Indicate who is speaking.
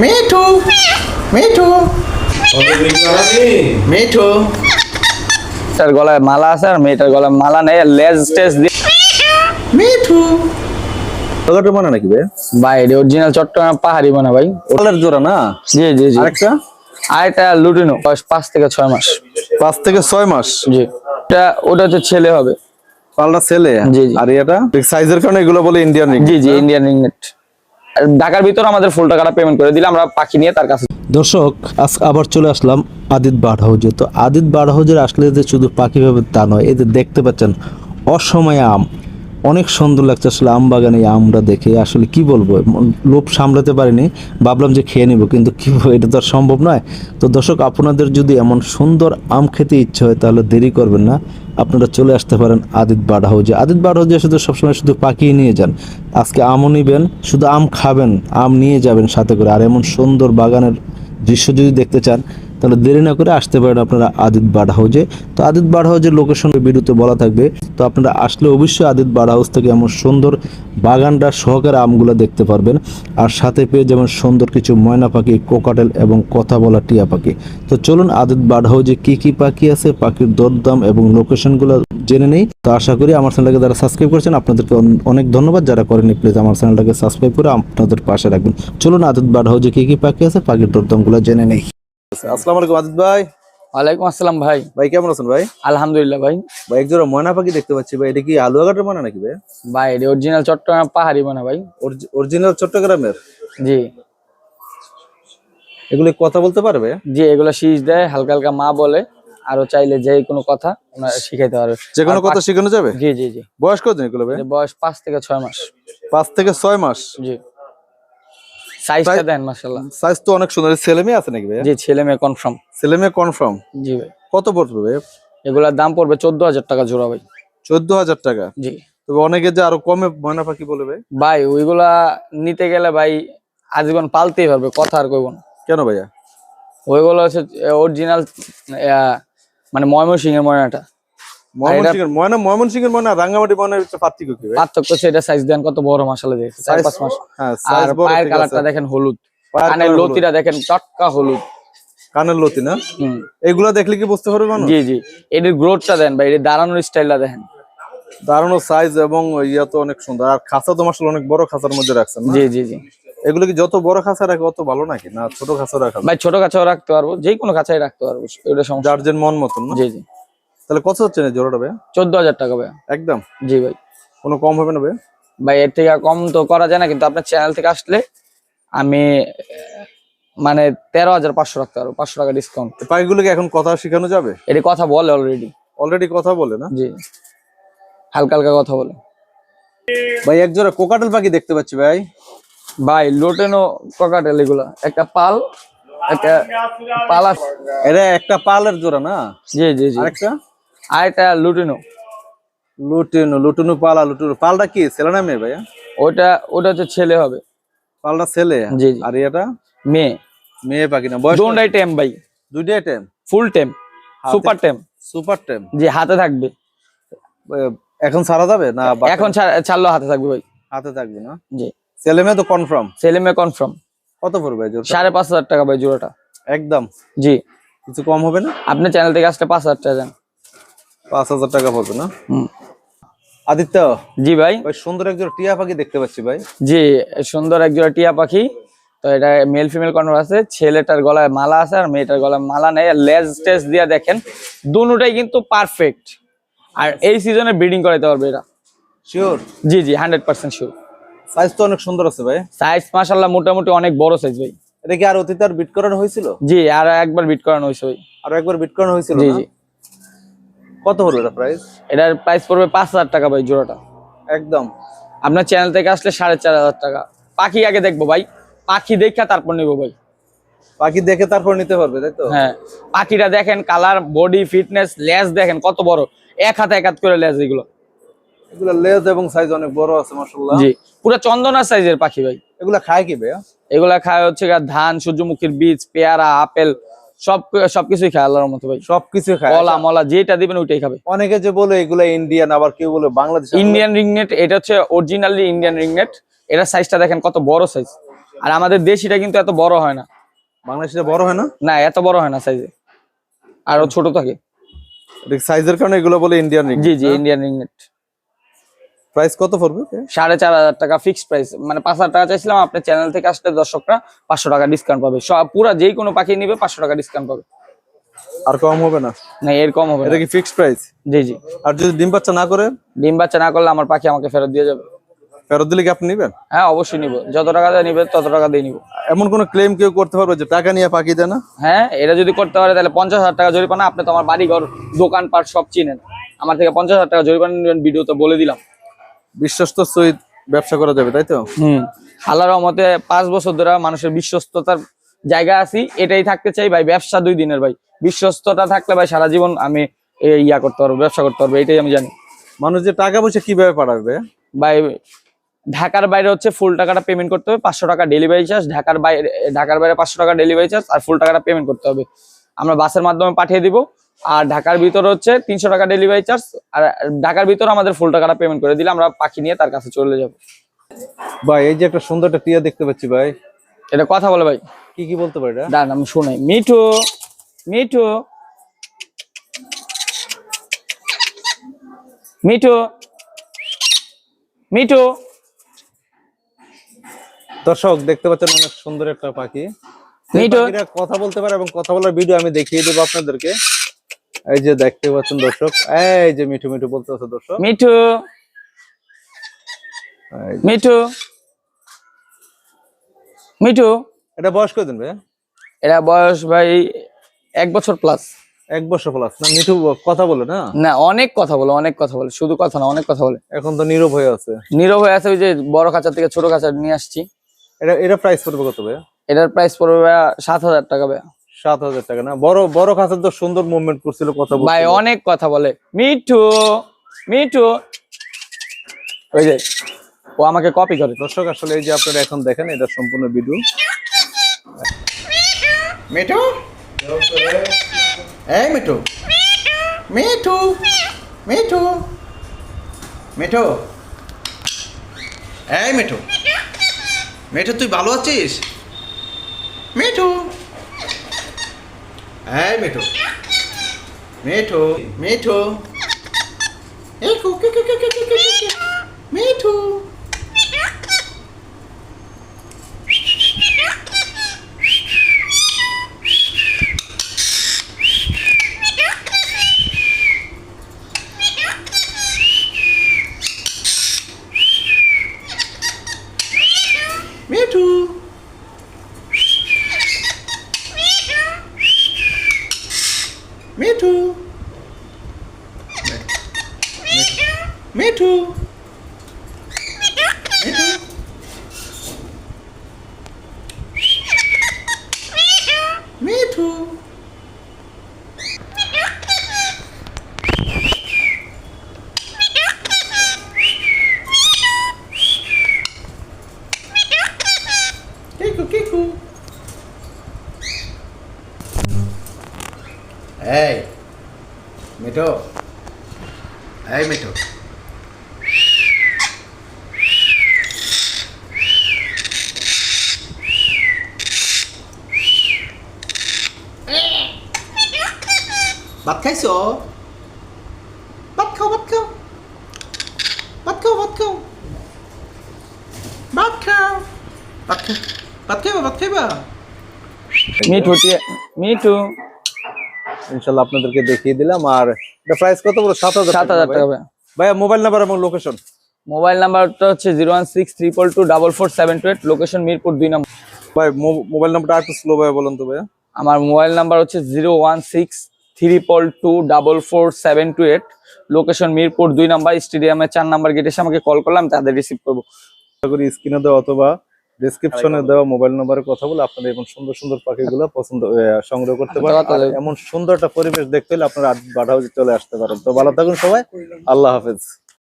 Speaker 1: মিঠু মিঠু। মিঠু।
Speaker 2: তার গলায় মালা আছে আর মেয়েটার গলায় মালা নেই লেজ টেজ দিয়ে
Speaker 1: মিঠু।
Speaker 3: টাকাটা মানে নাকি ভাই?
Speaker 2: ভাই অরিজিনাল চট্টগ্রাম পাহাড়ি বানা ভাই।
Speaker 3: ওটার জোড়া না?
Speaker 2: জি জি জি।
Speaker 3: আরেকটা?
Speaker 2: আর এটা লুটিনো বয়স পাঁচ থেকে ছয় মাস।
Speaker 3: পাঁচ থেকে ছয় মাস?
Speaker 2: জি। এটা ওটা হচ্ছে ছেলে হবে।
Speaker 3: পাল্টা ছেলে?
Speaker 2: জি।
Speaker 3: আর এটা? সাইজের কারণে এগুলো বলে Indian ring
Speaker 2: G G Indian ring net ঢাকার ভিতর আমাদের ফুল টাকাটা পেমেন্ট করে দিলে আমরা পাখি নিয়ে তার কাছে
Speaker 4: দর্শক, আজ আবার চলে আসলাম আদিত বার্ড হাউজে তো আদিত বার্ড হাউজের আসলে যে শুধু পাখি ভাবে তা নয় এদের দেখতে পাচ্ছেন, অসময়ে আম। অনেক সুন্দর লাগছে আসলে আম বাগানে আমটা দেখে। আসলে কি বলব লোভ সামলাতে পারিনি। ভাবলাম যে খেয়ে নিব, কিন্তু কি এটা তো আর সম্ভব নয়। তো দর্শক, আপনাদের যদি এমন সুন্দর আম খেতে ইচ্ছে হয়, তাহলে দেরি করবেন না। আপনারা চলে আসতে পারেন আদিত বার্ড হাউজে আদিত বার্ড হাউজে শুধু সবসময় শুধু পাকিয়ে নিয়ে যান। আজকে আমও নিবেন, শুধু আম খাবেন, আম নিয়ে যাবেন সাথে করে। আর এমন সুন্দর বাগানের দৃশ্য যদি দেখতে চান তাহলে দেরি না করে আসতে পারেন আপনারা আদিত বার্ড হাউজে। তো আদিত বার্ড হাউজের লোকেশন ভিডিওতে বলা থাকবে। তো আপনারা আসলে অবশ্যই আদিত বার্ড হাউস থেকে এমন সুন্দর বাগানটা সহকারে আমগুলো দেখতে পারবেন। আর সাথে পেয়ে যেমন সুন্দর কিছু ময়না পাখি, কোকাটেল এবং কথা বলা টিয়া পাখি। তো চলুন আদিত বার্ড হাউজে কী কি পাখি আছে, পাখির দরদাম এবং লোকেশনগুলো জেনে নেই। তো আশা করি আমার চ্যানেলটাকে যারা সাবস্ক্রাইব করেছেন, আপনাদেরকে অনেক ধন্যবাদ। যারা করেনি প্লিজ আমার চ্যানেলটাকে সাবস্ক্রাইব করে আপনাদের পাশে রাখবেন। চলুন আদিত বার্ড হাউজে কী কি পাখি আছে, পাখির দরদামগুলো জেনে নেই।
Speaker 3: আসসালামু আলাইকুম আদিত ভাই।
Speaker 2: ওয়ালাইকুম আসসালাম ভাই।
Speaker 3: ভাই কেমন আছেন ভাই?
Speaker 2: আলহামদুলিল্লাহ ভাই।
Speaker 3: ভাই এক জোড়া ময়না পাখি দেখতে পাচ্ছি ভাই। এটা কি আলুয়াঘাটের মানে নাকি ভাই?
Speaker 2: ভাই অরিজিনাল চট্টগ্রাম পাহাড়ি বানা ভাই।
Speaker 3: অরিজিনাল চট্টগ্রামের?
Speaker 2: জি।
Speaker 3: এগুলি কথা বলতে পারবে?
Speaker 2: জি এগুলো শীষ দেয় হালকা হালকা মা বলে। আরও চাইলে যে কোনো কথা ওনারা শিখাইতে পারবে।
Speaker 3: যে কোনো কথা শেখানো যাবে?
Speaker 2: জি জি জি।
Speaker 3: বয়স এগুলো ভাই?
Speaker 2: বয়স পাঁচ থেকে ছয় মাস।
Speaker 3: পাঁচ থেকে ছয় মাস?
Speaker 2: জি। সাইজটা দেন মাশাল্লাহ
Speaker 3: সাইজ তো অনেক সুন্দর। ছেলে মেয়ে আছে নাকি ভাই?
Speaker 2: জি ছেলে মেয়ে কনফার্ম
Speaker 3: ছেলে মেয়ে কনফার্ম
Speaker 2: জি ভাই।
Speaker 3: কত পড়বে ভাই?
Speaker 2: এগুলার দাম পড়বে চোদ্দ হাজার টাকা জোড়া ভাই।
Speaker 3: চোদ্দ হাজার টাকা?
Speaker 2: জি।
Speaker 3: তবে অনেকে যে আরও কমে ময়না পাখি বলে ভাই?
Speaker 2: ভাই ওইগুলা নিতে গেলে ভাই আজীবন পালতেই পারবে কথা আর কইব না।
Speaker 3: কেন ভাইয়া?
Speaker 2: ওইগুলো হচ্ছে অরিজিনাল মানে ময়মনসিং এর ময়নাটা।
Speaker 3: পার্থক্য কি ভাই?
Speaker 2: পার্থক্য হচ্ছে এটা সাইজ দেন কত বড় মাসালে দেখছে চার পাঁচ মাস।
Speaker 3: হ্যাঁ
Speaker 2: আর পায়ের কালারটা দেখেন হলুদ। কানের লতিটা দেখেন টটকা হলুদ।
Speaker 3: কানের লতি না? এগুলা দেখলে কি বুঝতে পারবে মানুষ?
Speaker 2: জি জি। এটির গ্রোথটা দেন ভাই এটির দাঁড়ানোর স্টাইলটা দেখেন।
Speaker 3: দারুণ সাইজ এবং ইয়া তো অনেক সুন্দর। আর খাঁচা তো মাসাল অনেক বড় খাঁচার মধ্যে রাখছেন
Speaker 2: জি জি জি।
Speaker 3: এগুলো কি যত বড় খাঁচা রাখে অত ভালো নাকি? না ছোট খাঁচা রাখা
Speaker 2: ভাই ছোট কাছেও রাখতে পারব যে কোনো কাছাই রাখতে পারব এটা সমস্যা
Speaker 3: মন মতন
Speaker 2: জি জি।
Speaker 3: তাহলে কত হচ্ছে না জোড়াটা ভাই
Speaker 2: চোদ্দ হাজার টাকা ভাই
Speaker 3: একদম?
Speaker 2: জি ভাই।
Speaker 3: কোনো কম হবে না ভাই
Speaker 2: ভাই এর থেকে আর কম তো করা যায় না কিন্তু আপনার চ্যানেল থেকে আসলে আমি মানে তেরো হাজার পাঁচশো রাখতে পারব পাঁচশো টাকা ডিসকাউন্ট
Speaker 3: পাখিগুলোকে এখন কথা শেখানো যাবে?
Speaker 2: এটি কথা বলে অলরেডি
Speaker 3: অলরেডি কথা বলে না?
Speaker 2: জি। হালকা হালকা কথা বলে।
Speaker 3: ভাই এক জোড়া কোকাটেল পাখি দেখতে পাচ্ছি ভাই।
Speaker 2: ভাই লোটেনো ককাটেল এগুলা। একটা পাল একটা পাল।
Speaker 3: এটা একটা পালের জোড়া না?
Speaker 2: জি জি জি।
Speaker 3: আরেকটা?
Speaker 2: আর একটা লুটিনো।
Speaker 3: লুটিনু লুটুনু পালা লুটুনু। পালটা কি? ছেলে না মেয়ে ভাইয়া?
Speaker 2: ওটা ওটা হচ্ছে ছেলে হবে।
Speaker 3: পালটা ছেলে?
Speaker 2: জি।
Speaker 3: আর এটা?
Speaker 2: মেয়ে।
Speaker 3: মেয়ে পাখি না। বয়স
Speaker 2: দোনটাই টেম ভাই।
Speaker 3: দুইটাই টাইম
Speaker 2: ফুল টেম। সুপার টেম।
Speaker 3: সুপার টাইম
Speaker 2: জি হাতে থাকবে।
Speaker 3: এখন ছাড়া যাবে না
Speaker 2: এখন ছাড়- ছাড়লেও হাতে থাকবে ভাই।
Speaker 3: হাতে থাকবে না?
Speaker 2: জি।
Speaker 3: ছেলে মেয়ে তো কনফার্ম
Speaker 2: ছেলে মেয়ে কনফার্ম
Speaker 3: কত পড়বে জোর
Speaker 2: সাড়ে পাঁচ হাজার টাকা ভাই জোড়াটা।
Speaker 3: একদম?
Speaker 2: জি।
Speaker 3: কিছু কম হবে না?
Speaker 2: আপনি চ্যানেল থেকে আসলে পাঁচ হাজার টাকা দেন।
Speaker 3: পাঁচ হাজার টাকা পড়বে না? আদিত্য
Speaker 2: জি ভাই।
Speaker 3: সুন্দর একজন টিয়া পাখি দেখতে পাচ্ছি ভাই।
Speaker 2: জি সুন্দর এক জোড়া টিয়া পাখি। তো এটা মেল ফিমেল কনভার আছে। ছেলেটার গলায় মালা আছে আর মেয়েটার গলায় মালা নেই। লেজ টেজ দিয়ে দেখেন দুটাই কিন্তু পারফেক্ট আর এই সিজনে ব্রিডিং করাইতে পারবে এটা
Speaker 3: sure
Speaker 2: G G hundred percent sure
Speaker 3: size তো অনেক সুন্দর আছে ভাই।
Speaker 2: সাইজ মাসাল্লাহ মোটামুটি অনেক বড় সাইজ ভাই।
Speaker 3: এটা কি আর অতীতে আর বিট করানো হয়েছিল?
Speaker 2: জি আর একবার বিট করানো হয়েছে ভাই।
Speaker 3: আর একবার বিট করানো হয়েছিল
Speaker 2: জি জি।
Speaker 3: কত হলো এটা প্রাইস
Speaker 2: এটার প্রাইস পড়বে পাঁচ হাজার টাকা ভাই জোড়াটা।
Speaker 3: একদম।
Speaker 2: আপনার চ্যানেল থেকে আসলে সাড়ে চার হাজার টাকা। পাখি আগে দেখব ভাই। পাখি দেখা তারপর নেব ভাই।
Speaker 3: পাখি দেখে তারপর নিতে পারবে তাই তো?
Speaker 2: হ্যাঁ। পাখিটা দেখেন কালার বডি ফিটনেস লেজ দেখেন কত বড়। এক হাতে এক হাত করে লেজ এগুলো।
Speaker 3: এগুলো লেজ এবং সাইজ অনেক বড় আছে মাশাআল্লাহ।
Speaker 2: জি। পুরো চন্দনার সাইজের পাখি ভাই।
Speaker 3: এগুলো খায় কি ভাই
Speaker 2: এগুলো খায় হচ্ছে ধান সূর্যমুখীর বীজ পেয়ারা আপেল। সব সবকিছুই খায় আল্লাহর মতো ভাই।
Speaker 3: সবকিছু খায়।
Speaker 2: কলা মলা যেটা দিবেন ওইটাই খাবে।
Speaker 3: অনেকে যে বলে এগুলা ইন্ডিয়ান আবার কেউ বলে বাংলাদেশ
Speaker 2: ইন্ডিয়ান রিংনেট এটা হচ্ছে অরিজিনালি ইন্ডিয়ান রিংনেট এটা সাইজটা দেখেন কত বড় সাইজ আর আমাদের দেশিটা কিন্তু এত বড় হয় না।
Speaker 3: বাংলাদেশে বড় হয় না?
Speaker 2: না এত বড় হয় না সাইজে আরও ছোট থাকে।
Speaker 3: সাইজের কারণে এগুলো বলে Indian ring
Speaker 2: G G Indian ring net
Speaker 3: price কত পড়বে?
Speaker 2: সাড়ে চার হাজার টাকা ফিক্সড প্রাইস মানে পাঁচ হাজার টাকা চাইছিলাম আপনার চ্যানেল থেকে আসলে দর্শকরা পাঁচশো টাকা ডিসকাউন্ট পাবে। সব পুরা যেই কোনো পাখি নিবে পাঁচশো টাকা ডিসকাউন্ট পাবে।
Speaker 3: আর কম হবে না?
Speaker 2: না এর কম হবে
Speaker 3: এটা কি ফিক্সড প্রাইস
Speaker 2: জি জি।
Speaker 3: আর যদি ডিম বাচ্চা না করে?
Speaker 2: ডিম বাচ্চা না করলে আমার পাখি আমাকে ফেরত দিয়ে যাবে।
Speaker 3: ফেরত দিলে কি আপনি নিবেন?
Speaker 2: হ্যাঁ অবশ্যই নিবো। যত টাকা দিয়ে নিবে তত টাকা দিয়ে নিবো।
Speaker 3: এমন কোন ক্লেম কেউ করতে পারবে যে টাকা নিয়ে পাখি দেয় না?
Speaker 2: হ্যাঁ এটা যদি করতে পারে তাহলে পঞ্চাশ হাজার টাকা জরিমানা। আপনি তো আমার বাড়ি ঘর দোকানপাট সব চিনেন। আমার থেকে পঞ্চাশ হাজার টাকা জরিমানা নেবেন ভিডিওতে বলে দিলাম।
Speaker 3: বিশ্বস্ত সহিত ব্যবসা করা যাবে তাই তো?
Speaker 2: হুম। আল্লাহর রহমতে পাঁচ বছর ধরে মানুষের বিশ্বস্ততার জায়গা আছি এটাই থাকতে চাই ভাই ব্যবসা দুই দিনের ভাই। বিশ্বস্ততা থাকলে ভাই সারা জীবন আমি ইয়া করতে পারব ব্যবসা করতে পারব এটাই আমি জানি।
Speaker 3: মানুষ যে টাকা পয়সা কীভাবে পাঠাবে?
Speaker 2: ভাই ঢাকার বাইরে হচ্ছে ফুল টাকাটা পেমেন্ট করতে হবে পাঁচশো টাকা ডেলিভারি চার্জ ঢাকার বাইরে ঢাকার বাইরে পাঁচশো টাকা ডেলিভারি চার্জ আর ফুল টাকাটা পেমেন্ট করতে হবে। আমরা বাসের মাধ্যমে পাঠিয়ে দিব আর ঢাকার ভিতর হচ্ছে তিনশো টাকা ডেলিভারি চার্জ আর ঢাকার ভিতরে আমাদের ফুল টাকাটা পেমেন্ট করে দিলে আমরা পাখি নিয়ে তার কাছে চলে যাব।
Speaker 3: ভাই এই যে একটা সুন্দর একটা টিয়া দেখতে পাচ্ছি ভাই।
Speaker 2: এটা কথা বলে ভাই।
Speaker 3: কি কি বলতে পারি এটা?
Speaker 2: দাঁড়ান আমি শুনাই। মিঠু মিঠু মিঠু মিঠু।
Speaker 3: দর্শক দেখতে পাচ্ছেন অনেক সুন্দর একটা পাখি।
Speaker 2: মিঠু।
Speaker 3: কথা বলতে পারে এবং কথা বলার ভিডিও আমি দেখিয়ে দেবো আপনাদেরকে। এই যে দেখতে পাচ্ছেন দর্শক এই যে মিঠু মিঠু বলতে আছে দর্শক।
Speaker 2: মিঠু। মিঠু। মিঠু।
Speaker 3: এটা বয়স কদিন ভাই
Speaker 2: এরা বয়স ভাই এক বছর প্লাস
Speaker 3: এক বছর প্লাস না মিঠু কথা বলে না?
Speaker 2: না অনেক কথা বলে অনেক কথা বলে। শুধু কথা না অনেক কথা বলে।
Speaker 3: এখন তো নীরব হয়ে আছে।
Speaker 2: নীরব হয়ে আছে ওই যে বড় খাঁচা থেকে ছোট খাঁচা নিয়ে আসছি।
Speaker 3: এটা এটা প্রাইস পড়বে কত ভাই
Speaker 2: এটার প্রাইস পড়বে সাত হাজার টাকা ভাইয়া।
Speaker 3: সাত হাজার টাকা না? বড় বড় খাঁচার তো সুন্দর মুভমেন্ট করছিল কথা
Speaker 2: ভাই অনেক কথা বলে। মিঠু মিঠু। ওই যে ও আমাকে কপি করে।
Speaker 3: দর্শক আসলে এই যে আপনারা এখন দেখেন এটা সম্পূর্ণ ভিডিও।
Speaker 1: মিঠু? এই মিঠু। মিঠু মিঠু। মিঠু। এই মিঠু। মিঠু তুই ভালো আছিস? মিঠু। હાય મીઠો. મીઠો મીઠો. એ કુકી કુકી કુકી કુકી મીઠું. মিঠু। মিঠু। এই মিঠু। এই মিঠু। ভাত খাইছো ভাত খাও ভাত খাও ভাত খাও ভাত খাও ভাত খাও ভাত খাও ভাত খাইবা ভাত খাইবা
Speaker 2: মিঠু মিঠু
Speaker 3: ইনশাল্লাহ আপনাদেরকে দেখিয়ে দিলাম। আর এটা প্রাইস কত বড় সাত হাজার
Speaker 2: সাত হাজার টাকা ভাইয়া
Speaker 3: ভাইয়া মোবাইল নাম্বার এবং লোকেশন
Speaker 2: মোবাইল নাম্বারটা হচ্ছে zero one six triple two double four seven two eight location Mirpur দুই নম্বর।
Speaker 3: ভাই মোবাইল নাম্বারটা একটু স্লো ভাবে বলুন তো ভাইয়া।
Speaker 2: আমার মোবাইল নাম্বার হচ্ছে zero one six triple two double four seven two eight location Mirpur দুই নাম্বার স্টেডিয়ামের চার নাম্বার গেটে এসে আমাকে কল করলাম তাদের রিসিভ করব।
Speaker 3: করি স্ক্রিনে দেওয়া অথবা ডিসক্রিপশনে দেওয়া মোবাইল নম্বরে কথা বলে আপনারা এমন সুন্দর সুন্দর পাখিগুলো পছন্দ সংগ্রহ করতে পারেন।
Speaker 2: কথা
Speaker 3: এমন সুন্দর একটা পরিবেশ দেখতে হলে আপনারা বাড়াও চলে আসতে পারেন। তো ভালো থাকুন সবাই। আল্লাহ হাফেজ।